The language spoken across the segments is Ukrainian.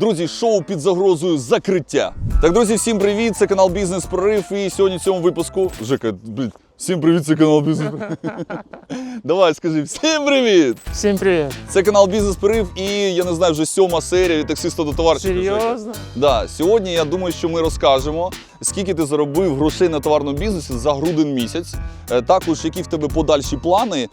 Друзі, шоу під загрозою закриття. Так, друзі, всім привіт! Це канал Бізнес Прорив. І сьогодні в цьому випуску. Жека, блін, всім привіт, це канал Бізнес. Давай, скажи, всім привіт! Всем привет. Це канал Бізнес Прорив, і я не знаю, вже сьома серія від таксиста до товарщика. Жека. Серьезно? Да, сьогодні я думаю, що ми розкажемо, скільки ти заробив грошей на товарному бізнесі за грудень місяць. Е, Також які в тебе подальші плани.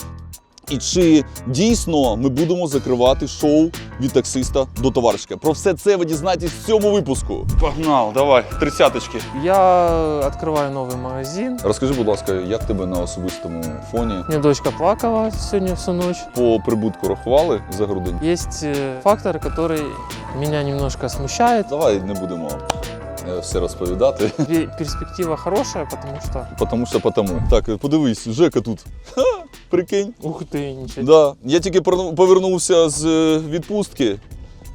І чи дійсно ми будемо закривати шоу від таксиста до товаришка? Про все це ви дізнаєтесь в цьому випуску. Погнал, давай, тридцяточки. Я открываю новый магазин. Розкажи, будь ласка, як тебе на особистому фоні Мне дочка плакала сегодня всю ночь. по прибутку рахували за грудень? Есть э, фактор, который меня немножко смущает. Давай не будемо е, все розповідати. Пе- Перспектива хорошая, потому что... Потому що потому. Так, подивись, Жека тут. Ха, Прикинь. Ух ты, ничего. Да, я тільки повернувся з е, відпустки.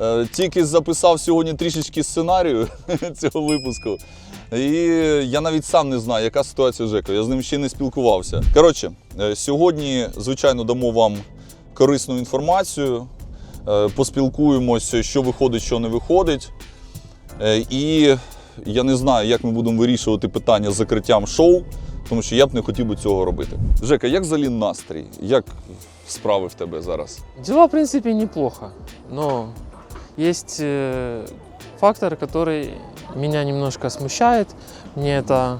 Е, Тільки записав сьогодні трішечки сценарію цього випуску. І я навіть сам не знаю, яка ситуація з Жекою. Я з ним ще не спілкувався. Коротше, е, сьогодні, звичайно, дамо вам корисну інформацію. Поспілкуємося, що виходить, що не виходить. І я не знаю, як ми будемо вирішувати питання з закриттям шоу, тому що я б не хотів би цього робити. Жека, як взагалі настрій? Як справи в тебе зараз? Дела, в принципе, неплохо. Но есть э, фактор, который меня немножко смущает. Мне это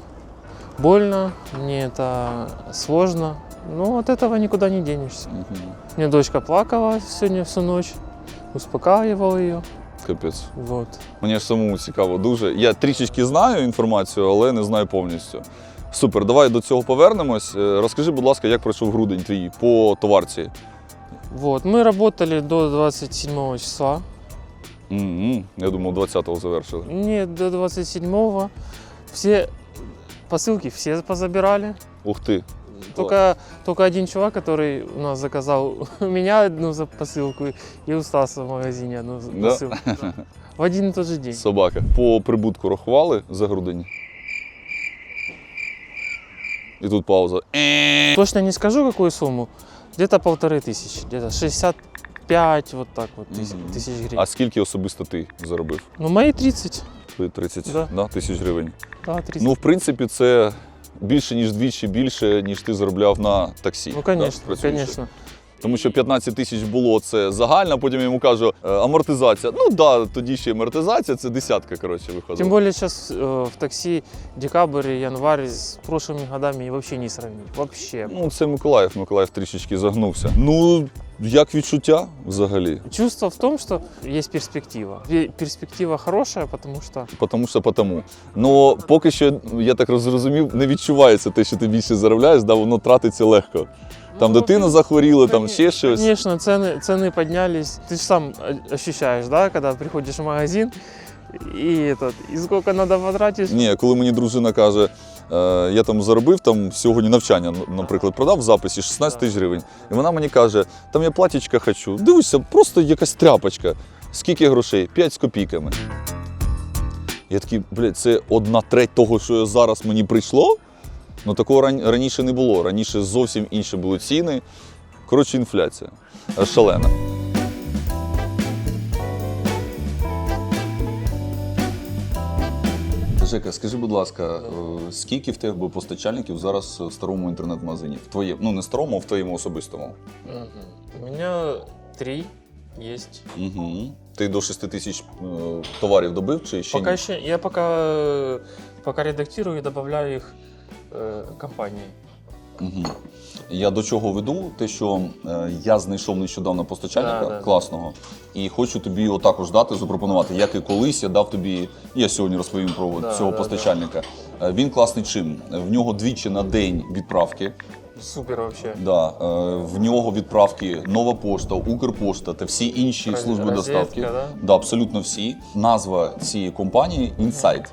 больно, мне это сложно. Но от этого никуда не денешься. Мне дочка плакала сегодня всю ночь, успокаивал ее. Капець. Вот. Мені ж самому цікаво дуже. Я трішечки знаю інформацію, але не знаю повністю. Супер, давай до цього повернемось. Е, Розкажи, будь ласка, як пройшов грудень твій по товарці? Вот. Мы работали до 27 числа. М-м, Я думав, 20-го завершили. Нет, до 27 все посылки все позабирали. Ух ти. Только, только один чувак, который у нас заказал у меня одну за посылку и у Стаса в магазине одну за- Да? посылку. да. В один и тот же день. Собака. По прибутку рахували за грудень. І тут пауза. Е. Точно не скажу, какую сумму. Где-то полторы тысячи, где-то 65 вот так вот тысяч, Мгм. тысяч гривен. А скільки особисто ти заробив? Ну, мои 30. Твої 30 Да. Да, тисяч гривень. Да, 30. Ну, в принципі, це більше, ніж двічі більше, ніж ти заробляв на таксі. Ну, конечно, да, працюючи. Тому що 15 тисяч було це загальна, потім я йому кажу е, амортизація. Ну так, да, тоді ще амортизація, це десятка, коротше, виходила. Тем более сейчас э, в такси декабрь январь с прошлыми годами вообще не сравнить. Вообще. Ну, це Миколаїв, Миколаїв трішечки загнувся. Ну, як відчуття взагалі? Чувство в том, что есть перспектива. Перспектива хорошая, потому что Потому що потому. Ну, поки що, я так зрозумів, не відчувається те, що ти більше заробляєш, да, воно тратиться легко. Там Ну, дитина ты- захворіла, там Коне- ще щось. Конечно, цены, цены поднялись. Ты же сам о- ощущаешь, да, когда приходишь в магазин и этот, и сколько надо потратить. Ні, коли мені дружина каже, е, я там заробив там сьогодні навчання, н- наприклад, продав в записі 16 тисяч гривень. І вона мені каже, там я платічка хочу. Дивишся, просто якась тряпочка. Скільки грошей? 5 з копійками. Я такий, блядь, це одна треть того, що зараз мені прийшло. Ну такого раніше не було. Раніше зовсім інші були ціни. Коротше, інфляція шалена. Жека, скажи, будь ласка, е, скільки в тебе постачальників зараз в старому інтернет-магазині? В твоєму, ну не старому, а в твоєму особистому. У меня три есть. Угу. Ти до 6 тисяч е, товарів добив чи ще Пока ні? еще, я пока, э, пока редактирую и добавляю их э, компании. Угу. Я до чого веду? Те, що е, я знайшов нещодавно постачальника Да, да, да. класного, і хочу тобі його також дати, запропонувати. Як і колись я дав тобі. Я сьогодні розповім про Да, цього да, постачальника. Е, Він класний чим? В нього двічі на день відправки. Супер вообще. Да, е, в нього відправки нова пошта, Укрпошта та всі інші Роз- служби розвідка, доставки. да? Да, абсолютно всі. Назва цієї компанії Insight.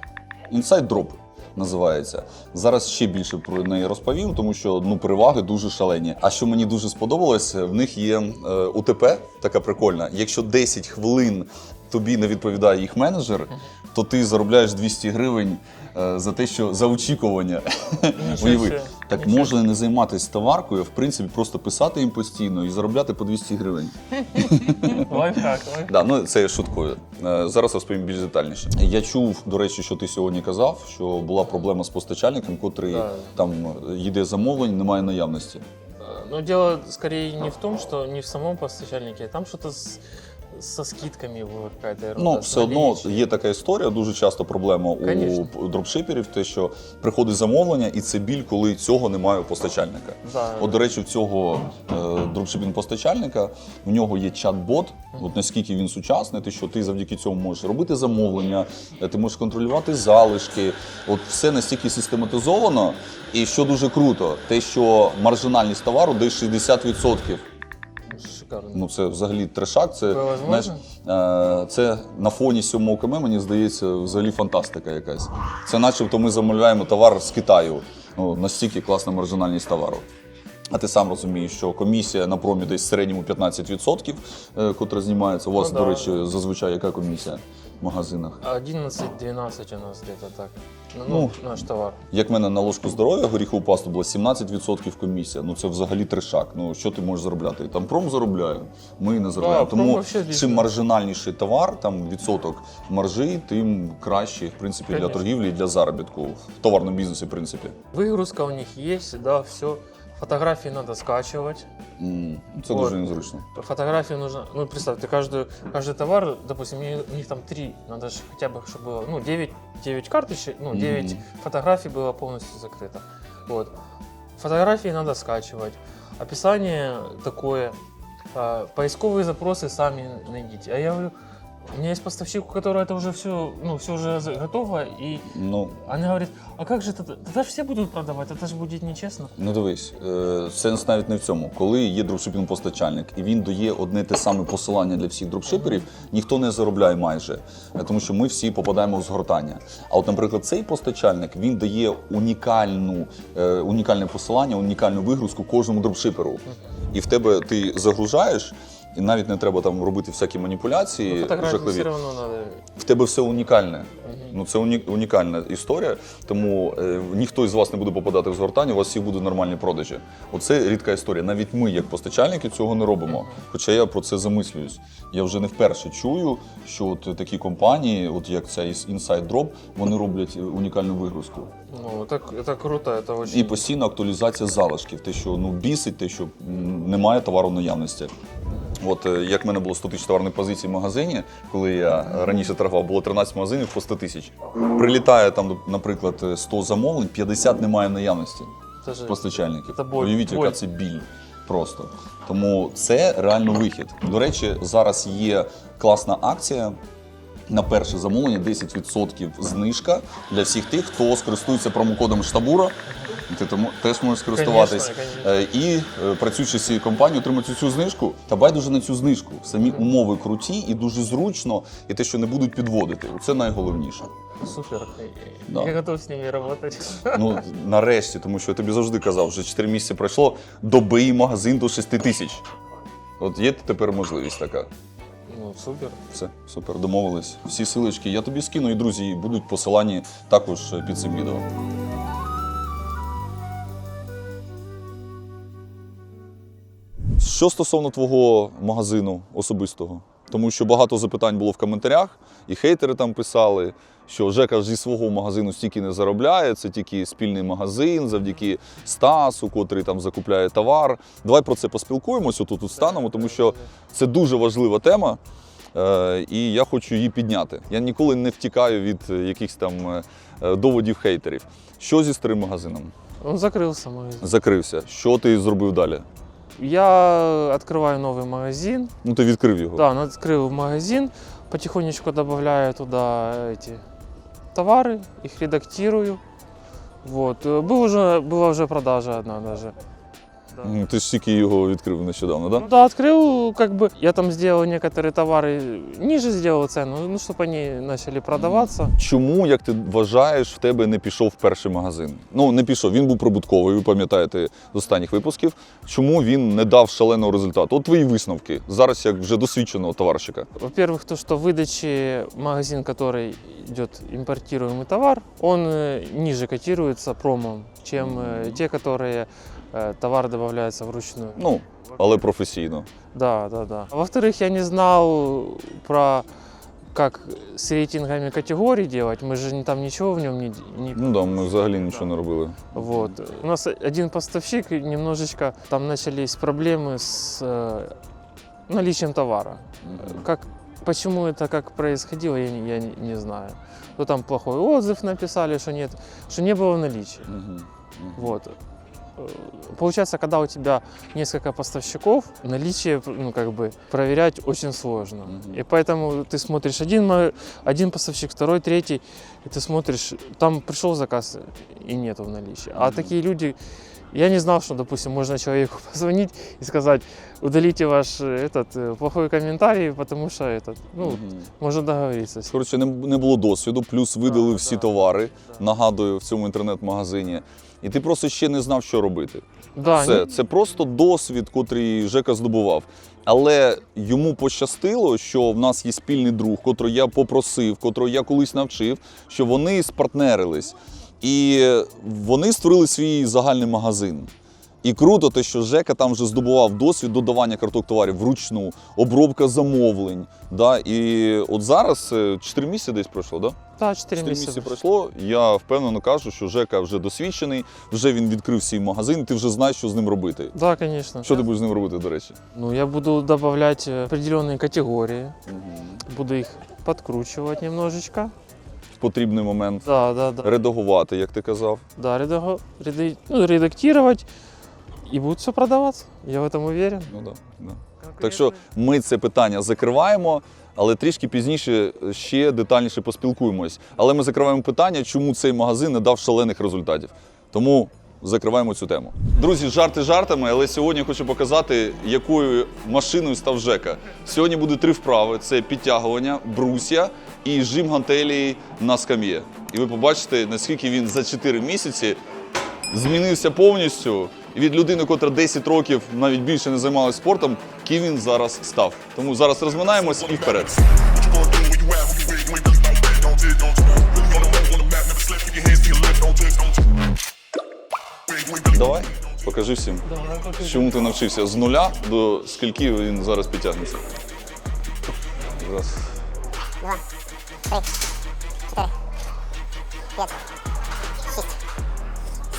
Insight Drop називається. Зараз ще більше про неї розповім, тому що ну переваги дуже шалені. А що мені дуже сподобалось, в них є е, УТП, така прикольна. Якщо 10 хвилин тобі не відповідає їх менеджер, то ти заробляєш 200 гривень е, за те, що за очікування. Ничего Уяви. Так можна не займатися товаркою, а в принципі просто писати їм постійно і заробляти по 200 гривень. Лайфхак, лайфхак. Да, ну це я шуткую. Е, Зараз розповім більш детальніше. Я чув, до речі, що ти сьогодні казав, що була проблема з постачальником, котрий там е, їде замовлень, немає наявності. Но дело скорее не в том, что не в самом постачальнике, а там что-то с- со скидками какая-то. Ну, все одно є така історія. Дуже часто проблема у Конечно. п- дропшиперів, те, що приходить замовлення, і це біль, коли цього немає у постачальника. Да. От, до речі, в цього е, дропшипінг-постачальника в нього є чат-бот. От наскільки він сучасний, те, що ти завдяки цьому можеш робити замовлення, е, ти можеш контролювати залишки. От все настільки систематизовано. І що дуже круто, те, що маржинальність товару десь 60%. Шикарно. Ну це взагалі трешак. Це знаєш, е, це на фоні 7 КМ, мені здається, взагалі фантастика якась. Це начебто ми замовляємо товар з Китаю. Ну, настільки класна маржинальність товару. А ти сам розумієш, що комісія на промі десь в середньому 15%, е, котра знімається. У вас, Ну, до да. речі, зазвичай яка комісія магазинах? 11-12 у нас где-то так. Ну, Ну. наш товар. Як в мене на ложку здоров'я горіхову пасту було 17% комісія. Ну це взагалі трешак. Ну що ти можеш заробляти? Там пром заробляє, ми не заробляємо. пром Тому вообще отлично. чим маржинальніший товар, там відсоток маржі, тим краще, в принципі, для Конечно. торгівлі і для заробітку в товарному бізнесі, в принципі. Выгрузка у них есть, да, все. Фотографии надо скачивать. М, Це Вот. дуже незручно. Фотографию нужно, ну представь, ты каждую, каждый товар, допустим, у них- у них там три, надо же хотя бы, чтобы было, ну, 9, 9 карточек, ну, 9 Мгм. фотографий было полностью закрыто. Вот. Фотографии надо скачивать. Описание такое. А, Поисковые запросы сами найдите. А я говорю, у меня есть поставщик, у которого это уже все, ну, все уже за- готово, и Ну, она говорит, а как же это, тогда же все будут продавать, это же будет нечестно. Ну дивись, е, сенс навіть не в цьому. Коли є дропшипінг-постачальник і він дає одне те саме посилання для всіх дропшиперів, ніхто не заробляє майже, Е, тому що ми всі попадаємо в згортання. А от, наприклад, цей постачальник він дає унікальну, е, унікальне посилання, унікальну вигрузку кожному дропшиперу. І в тебе ти загружаєш, і навіть не треба там робити всякі маніпуляції. Но фотографии жахливі. все равно надо. В тебе все унікальне. Мгм. Ну це уні- унікальна історія, тому е, ніхто із вас не буде попадати в згортання, у вас всіх будуть нормальні продажі. Оце рідка історія. Навіть ми, як постачальники, цього не робимо. Хоча я про це замислююсь. Я вже не вперше чую, що от такі компанії, от як ця Inside Drop, вони роблять е, унікальну вигрузку. Ну, это, это круто, это очень... І постійна актуалізація залишків. Те, що ну бісить, те, що м, немає товару в наявності. От е, як в мене було 100 тисяч товарних позицій в магазині, коли я раніше торгував, було 13 магазинів по 100 тисяч. Прилітає там, наприклад, 100 замовлень, 50 немає наявності Это же- постачальників. Це боль. Уявіть, яка це біль. Просто тому це реально вихід. До речі, зараз є класна акція. На перше замовлення 10% знижка для всіх тих, хто скористується промокодом штабура. Ти тому теж можеш скористуватись. Е, І е, працюючи з цією компанією, отримати цю знижку. Та байдуже на цю знижку. Самі умови круті і дуже зручно, і те, що не будуть підводити. Це найголовніше. Супер. Да. Я готов с ними работать. Ну, нарешті, тому що я тобі завжди казав, вже 4 місяці пройшло, добий магазин до 6 тисяч. От є тепер можливість така. Ну, супер. Все, супер, домовились. Всі силочки я тобі скину, і друзі будуть посилані також під цим відео. Що стосовно твого магазину особистого, тому що багато запитань було в коментарях, і хейтери там писали, що Жека зі свого магазину стільки не заробляє, це тільки спільний магазин, завдяки Стасу, котрий там закупляє товар. Давай про це поспілкуємося тут, тут станемо, тому що це дуже важлива тема. Е, і я хочу її підняти. Я ніколи не втікаю від якихось там е, доводів хейтерів. Що зі старим магазином? Он закрылся магазин. Закрився. Що ти зробив далі? Я открываю новый магазин. Ну, ти відкрив його. Да, открыл магазин, потихонечку добавляю туда эти товары, их редактирую. Вот. Э, Был уже, была уже продажа одна даже. М, Ти ж тільки його відкрив нещодавно, так? Ну да, открыл, как бы, я там сделал некоторые товары, ниже сделал цену, ну, чтобы они начали продаваться. Чому, як ти вважаєш, в тебе не пішов перший магазин? Ну не пішов. Він був прибутковий. Ви пам'ятаєте з останніх випусків. Чому він не дав шаленого результату? От твої висновки зараз, як вже досвідченого товарщика. Во-первых, то, что в выдаче магазин, который идет импортируемый товар, он э, ниже котируется промом, чем э, те, которые э, товар добавляется вручную. Ну але професійно. Да, да, да. Во-вторых, я не знал про как с рейтингами категорий делать. Мы же не- там ничего в нем не, не Ну да, ми взагалі нічого не робили. Вот. У нас один поставщик, и немножечко там начались проблемы с э, наличием товара. Как, почему это как происходило, я не, я не, не знаю. То там плохой отзыв написали, что нет, что не было в наличии. Мгм. Вот. Э, Получается, когда у тебя несколько поставщиков, наличие ну, как бы, проверять очень сложно. Мгм. И поэтому ты смотришь один, ма- один поставщик, второй, третий, и ты смотришь, там пришел заказ и нету в наличии. А Мгм. такие люди, я не знал, что, допустим, можно человеку позвонить и сказать, удалите ваш э, этот э, плохой комментарий, потому что этот, ну, Мгм. можно договориться. с- Коротше, не, не було досвіду, плюс видали Да, всі да. товари, нагадую, в цьому інтернет-магазині. І ти просто ще не знав, що робити. Да, Все, це просто досвід, котрий Жека здобував. Але йому пощастило, що в нас є спільний друг, котрого я попросив, котрого я колись навчив, що вони спартнерились. І вони створили свій загальний магазин. І круто, те, що Жека там вже здобував досвід додавання карток товарів вручну, обробка замовлень. Да? І от зараз 4 місяці десь пройшло, да? да, 4 4 месяца. місяці пройшло. Я впевнено кажу, що Жека вже досвідчений, вже він відкрив свій магазин, ти вже знаєш, що з ним робити. Да, конечно. Що ти будеш з ним робити, до речі? Ну, я буду добавлять э, определенные категории, буду их подкручивать немножечко. В потрібний момент Да, да, да. редагувати, як ти казав. Да, редаго- реда- ну, редактировать, и будет все продаваться. Я в этом уверен. Ну да, да. Так що ми це питання закриваємо, але трішки пізніше ще детальніше поспілкуємось. Але ми закриваємо питання, чому цей магазин не дав шалених результатів. Тому закриваємо цю тему. Друзі, жарти жартами, але сьогодні хочу показати, якою машиною став Жека. Сьогодні буде три вправи: це підтягування, брусья і жим гантелі на скам'є. І ви побачите, наскільки він за 4 місяці змінився повністю. І від людини, котра 10 років навіть більше не займалася спортом, ким він зараз став. Тому зараз розминаємось і вперед. Давай, покажи всім. Чому ти навчився з нуля до скільки він зараз підтягнеться? Раз. Два, три, чотири, п'ять, шість,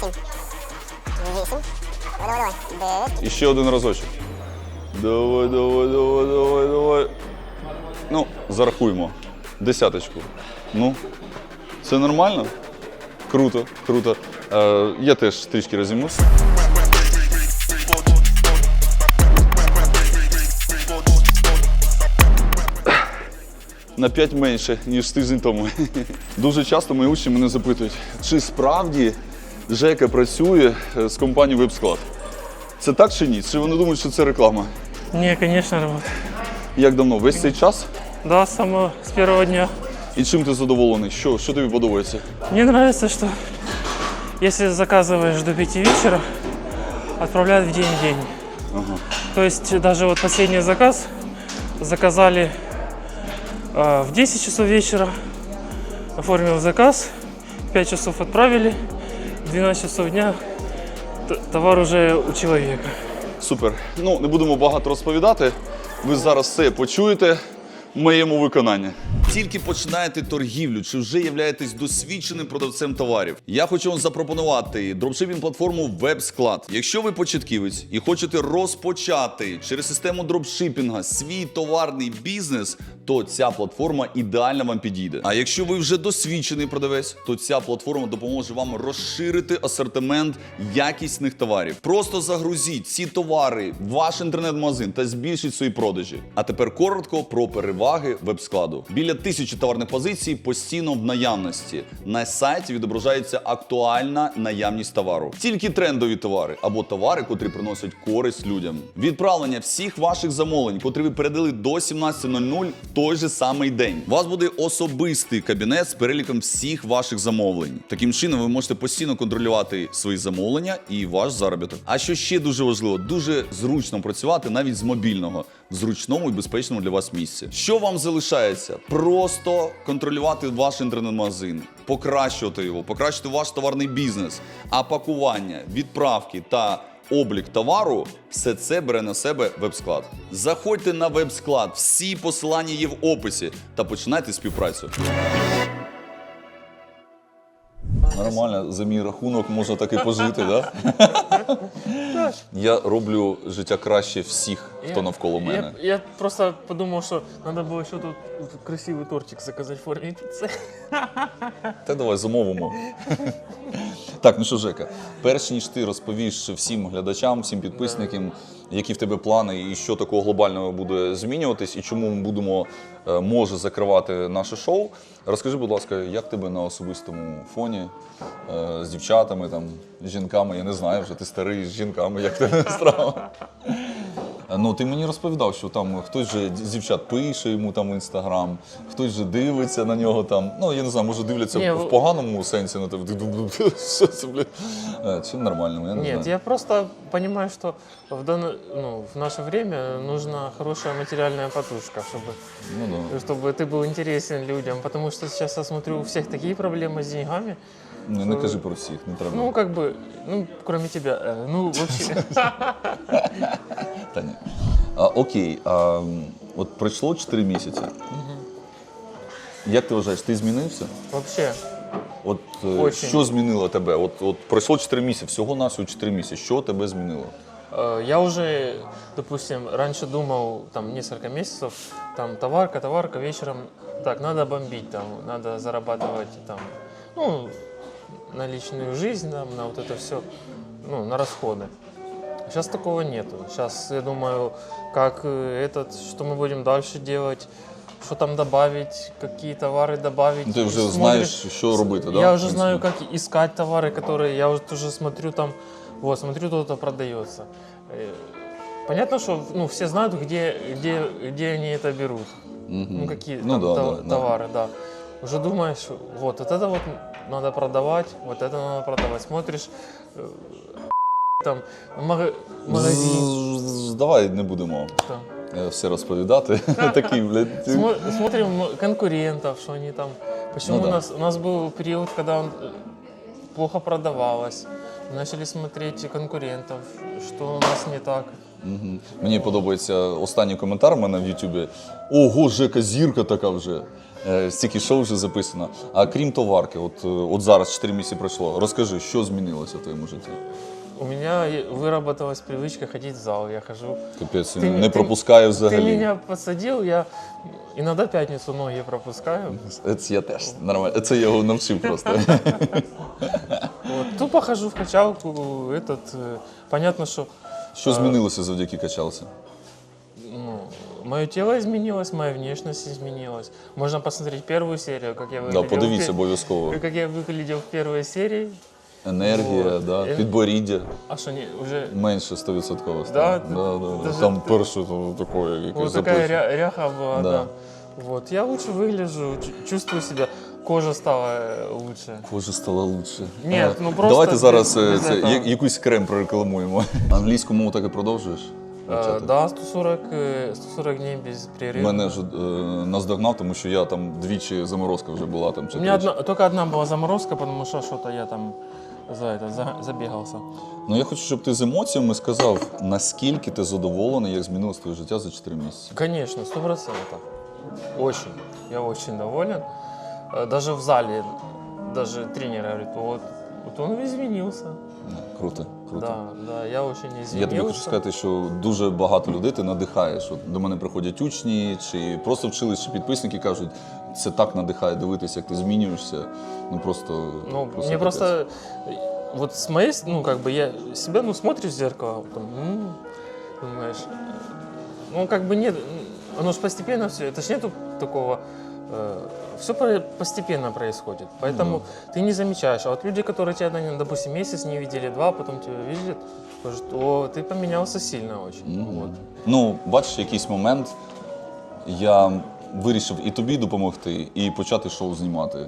сім, вісім. Давай, давай, давай. І один разочок. Давай, давай, давай, давай, давай. Ну, зарахуємо. Десяточку. Ну, це нормально? Круто, круто. Е, я теж трішки розімнусь. На 5 менше, ніж тиждень тому. Дуже часто мої учні мене запитують, чи справді Жека працює е, з компанією Вебсклад. Це так чи ні? Чи вони думають, що це реклама? Не, конечно, работает. Як давно? Весь цей час? Да, с самого, с первого дня. І чим ти задоволений? Що, що тобі подобається? Мне нравится, что если заказываешь до 5 вечера, отправляют в день в день. То есть даже вот последний заказ заказали э, в 10 часов вечера, оформил заказ, в 5 часов отправили, в 12 часов дня товар уже у чоловіка. Супер. Ну, не будемо багато розповідати. Ви зараз все почуєте в моєму виконанні. Тільки починаєте торгівлю, чи вже являєтесь досвідченим продавцем товарів. Я хочу вам запропонувати дропшипінг платформу WebSclad. Якщо ви початківець і хочете розпочати через систему дропшипінга свій товарний бізнес, то ця платформа ідеально вам підійде. А якщо ви вже досвідчений продавець, то ця платформа допоможе вам розширити асортимент якісних товарів. Просто загрузіть ці товари в ваш інтернет-магазин та збільшіть свої продажі. А тепер коротко про переваги веб-складу. Біля тисячі товарних позицій постійно в наявності. На сайті відображається актуальна наявність товару. Тільки трендові товари або товари, котрі приносять користь людям. Відправлення всіх ваших замовлень, котрі ви передали до 17.00 в той же самий день. У вас буде особистий кабінет з переліком всіх ваших замовлень. Таким чином, ви можете постійно контролювати свої замовлення і ваш заробіток. А що ще дуже важливо, дуже зручно працювати навіть з мобільного в зручному і безпечному для вас місці. Що вам залишається? Просто контролювати ваш інтернет-магазин, покращувати його, покращити ваш товарний бізнес, а пакування, відправки та облік товару все це бере на себе веб-склад. Заходьте на веб-склад, всі посилання є в описі та починайте співпрацю. Нормально, за мій рахунок можна так і пожити, да? Я роблю життя краще всіх, хто навколо мене. Я, я просто подумал, что надо было еще тут красивый тортик заказать в форме пиццы. Та давай замовимо. Так, ну що, Жека, перш ніж ти розповіш всім глядачам, всім підписникам, які в тебе плани і що такого глобального буде змінюватись, і чому ми будемо е, може закривати наше шоу. Розкажи, будь ласка, як тебе на особистому фоні е, з дівчатами, там, з жінками, я не знаю, вже ти старий з жінками, як тебе страва? Ну, ти мені розповідав, що там хтось же з дівчат пише йому там в інстаграм, хтось же дивиться на нього там. Ну, я не знаю, може дивляться Ні, в ви- поганому сенсі на тебе. Що це, блядь? Е, Чи нормально, я не Нет, знаю. я просто понимаю, что в, данное, ну, в наше время нужна хорошая материальная подушка, чтобы, Ну, да. чтобы ты был интересен людям. Потому что сейчас я смотрю, у всех такие проблемы с деньгами. Не, не кажи про всіх, не треба. Ну, как бы, ну, кроме тебя. э, Ну, вообще. Та ні. А, окей, а, м, от пройшло 4 місяці. Як ти вважаєш, ти змінився? Вообще. От е, Очень. що змінило тебе? От, от пройшло 4 місяці, всього нашого 4 місяці. Що тебе змінило? Э, Я уже, допустим, раньше думал, там, несколько месяцев, там, товарка, товарка, вечером, так, надо бомбить, там, надо зарабатывать, там, ну, на личную жизнь, там, на вот это все, ну, на расходы. Сейчас такого нету. Сейчас я думаю, как э, этот, что мы будем дальше делать, что там добавить, какие товары добавить. Ти вже знаєш, що робити, да? я в уже принципі? знаю, как искать товары, которые я уже тоже смотрю там, вот, смотрю, кто-то продается. Э, Понятно, что ну, все знают, где, где, где они это берут. Мгм. Ну, какие Ну там да, тов- да, да. товары, да. Уже думаешь, вот, вот это вот надо продавать, вот это надо продавать. Смотришь, э, там, мага- магазин. З- Давай не будемо там. е, все розповідати. Такий, блядь. ти- Смо- Смотрим м- конкурентов, что они там. Почему Ну да. у нас у нас был период, когда он э, плохо продавалось. Начали смотреть конкурентов, что у нас не так. Мгм. Мені подобається останній коментар у мене в Ютубі. Ого, Жека, зірка така вже. Е, Стільки шоу вже записано. А крім товарки, от, е, от зараз 4 місяці пройшло. Розкажи, що змінилося в твоєму житті? У меня и- выработалась привычка ходить в зал. Я хожу. Капець, Ти- не ти- пропускаю Ты взагалі. меня подсадил, я иногда пятницу ноги пропускаю. Це я теж нормально. Це я його навчив просто. Вот. Тупо хожу в качалку. Этот, э, понятно, что Що змінилося завдяки качалці? ну, мое тело изменилось, моя внешность изменилась. Можно посмотреть первую серию, как я выглядел. Да, в подивіться пе- обов'язково. Как я выглядел в первой серии. Енергія, Вот. да, Е- підборіддя. А что, не, уже Менше 100%. Да? стало. да, да, да. Даже Там ти- перше то, таке, якесь вот такая записано. ря- ряха была, Да. да. Вот, я лучше выгляжу, чу- чувствую себя, кожа стала э, лучше. Кожа стала лучше. Ні, А, ну просто Давайте зараз без- е, без це, этого. я- якусь крем прорекламуємо. Англійську мову так і продовжуєш? Э, вивчати? да, 140, э, 140 дней без перерыва. Мене вже е, наздогнав, тому що я там двічі заморозка вже була там чи У меня тричі. одна, только одна была заморозка, потому что что-то я там за это за, забегался. Ну я хочу, щоб ти з емоціями сказав, наскільки ти задоволений, як змінилось твоє життя за 4 місяці. Конечно, сто процентов. Очень. Я очень доволен. Э, Даже в зале, даже тренер говорит, вот, вот он изменился. Круто, круто. Да, да, я очень Я тобі хочу сказати, що дуже багато людей ти надихаєш. От до мене приходять учні, чи просто вчились, чи підписники кажуть, це так надихає дивитися, як ти змінюєшся. Ну просто. Ну, мне капець. просто э, вот с моей, с- ну как бы я себя, ну смотришь в зеркало, там, м, думаешь, э, ну как бы нет, м, оно же постепенно все, это ж нету такого, все постепенно происходит, поэтому ты не замечаешь. А вот люди, которые тебя, наверное, допустим, месяц не видели, два, потом тебя видят, скажут, о, ты поменялся сильно очень. Вот. Ну, бачиш, якийсь момент я вирішив і тобі допомогти, і почати шоу знімати.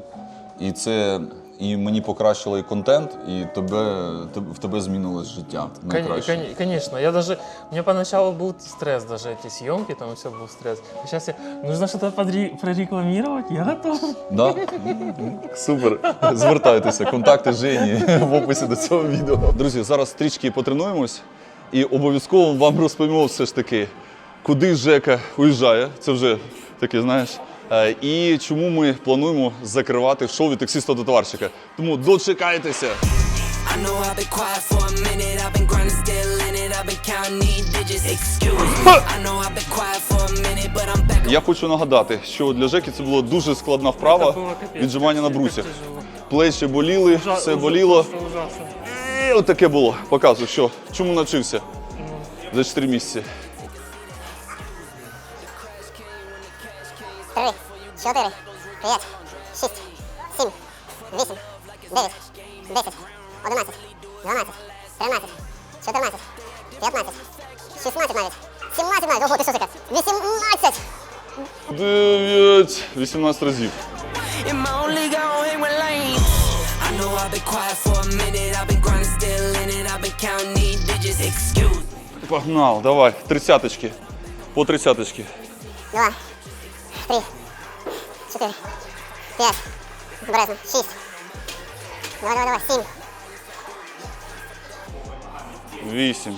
І це і мені покращило і контент, і тебе, те- в тебе змінилось життя. Кон- Найкраще. кон- Конечно, я даже, у меня поначалу был стресс, даже эти съемки, там все был стресс. А сейчас я, нужно что-то подре- прорекламировать, я готов. Да? Супер. Звертайтеся, контакти Жені в описі до цього відео. Друзі, зараз трішки потренуємось і обов'язково вам розповімо все ж таки, куди Жека уїжджає. Це вже таке, знаєш. Е, І чому ми плануємо закривати шоу від таксиста до товарщика. Тому дочекайтеся. Я хочу нагадати, що для Жеки це було дуже складна вправа віджимання на брусях. Плечі боліли, все боліло. І от таке було. Показую, що чому навчився за 4 місяці. Три, чотири, п'ять, шість, сім, вісім, дев'ять, десять, одинадцять, дванадцять, тринадцять, чотирнадцять, п'ятнадцять, шістнадцять навіть, сімнадцять навіть, ого, ти що таке? Вісімнадцять! 9, 18 разів. In my own league, I don't hang with lanes. I know I've been quiet for a minute. I've been grinding, still in it. I've been counting these digits. Excuse me. Погнал, давай, тридцяточки. По тридцяточки. Два, три, чотири, п'ять, обережно, шість, давай, давай, давай, сім, 8.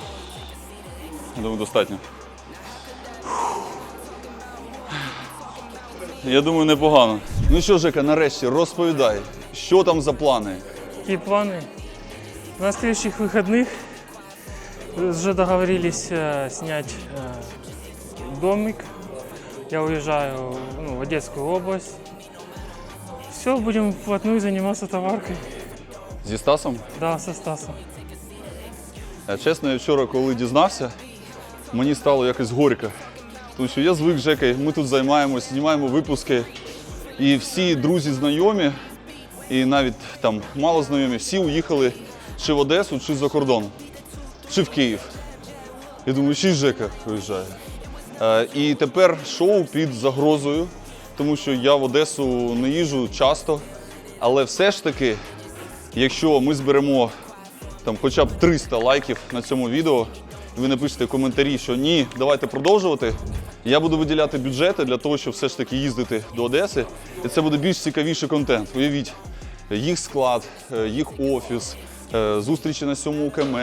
Думаю, достатньо. Я думаю, непогано. Ну що, Жека, нарешті розповідай, що там за плани? Какие планы? На следующих выходных уже договорились э, снять э, домик. я уезжаю ну, в Одесскую область. Все, будем вплотную заниматься товаркой. Зі Стасом? Да, со Стасом. А чесно, я вчора, коли дізнався, мені стало якось горько. Тому що я звик з Жекою, ми тут займаємось, знімаємо випуски. І всі друзі знайомі, і навіть там мало знайомі, всі уїхали чи в Одесу, чи за кордон, чи в Київ. Я думаю, ще й Жека виїжджає. Е, і тепер шоу під загрозою, тому що я в Одесу не їжджу часто. Але все ж таки, якщо ми зберемо там хоча б 300 лайків на цьому відео, і ви напишете коментарі, що ні, давайте продовжувати. Я буду виділяти бюджети для того, щоб все ж таки їздити до Одеси. І це буде більш цікавіший контент. Уявіть, їх склад, е, їх офіс, е, зустрічі на сьому КМ,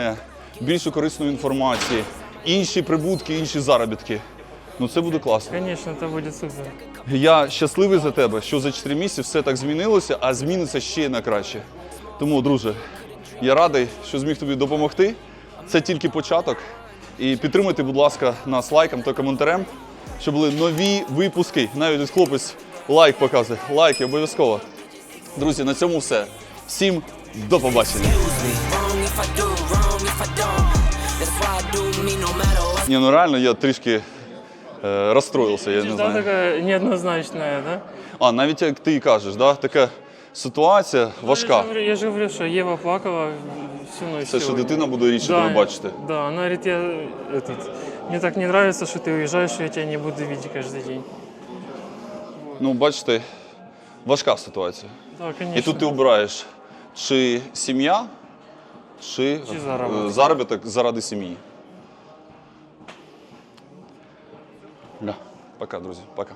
більше корисної інформації, інші прибутки, інші заробітки. Ну це буде класно. Конечно, это будет супер. Я щасливий за тебе, що за 4 місяці все так змінилося, а зміниться ще на краще. Тому, друже, я радий, що зміг тобі допомогти. Це тільки початок. І підтримуйте, будь ласка, нас лайком та коментарем, щоб були нові випуски. Навіть ось хлопець лайк показує. Лайки обов'язково. Друзі, на цьому все. Всім до побачення. Ні, ну реально я трішки е, розстроївся, я не Да, знаю. такая неоднозначная, да? А, навіть як ти і кажеш, да? така ситуація Я важка. же, говорю, я же говорю, что Ева плакала всю ночь. Це що сегодня. дитина буде рідше тебе бачити. Да, она говорит, я этот, мне так не нравится, что ты уезжаешь, что я тебя не буду видеть каждый день. Ну, бачите, важка ситуація. Да, конечно. І тут ти обираєш, чи сім'я, чи, Чи заробіток. е, заробіток заради сім'ї. Да. Пока, друзі, пока.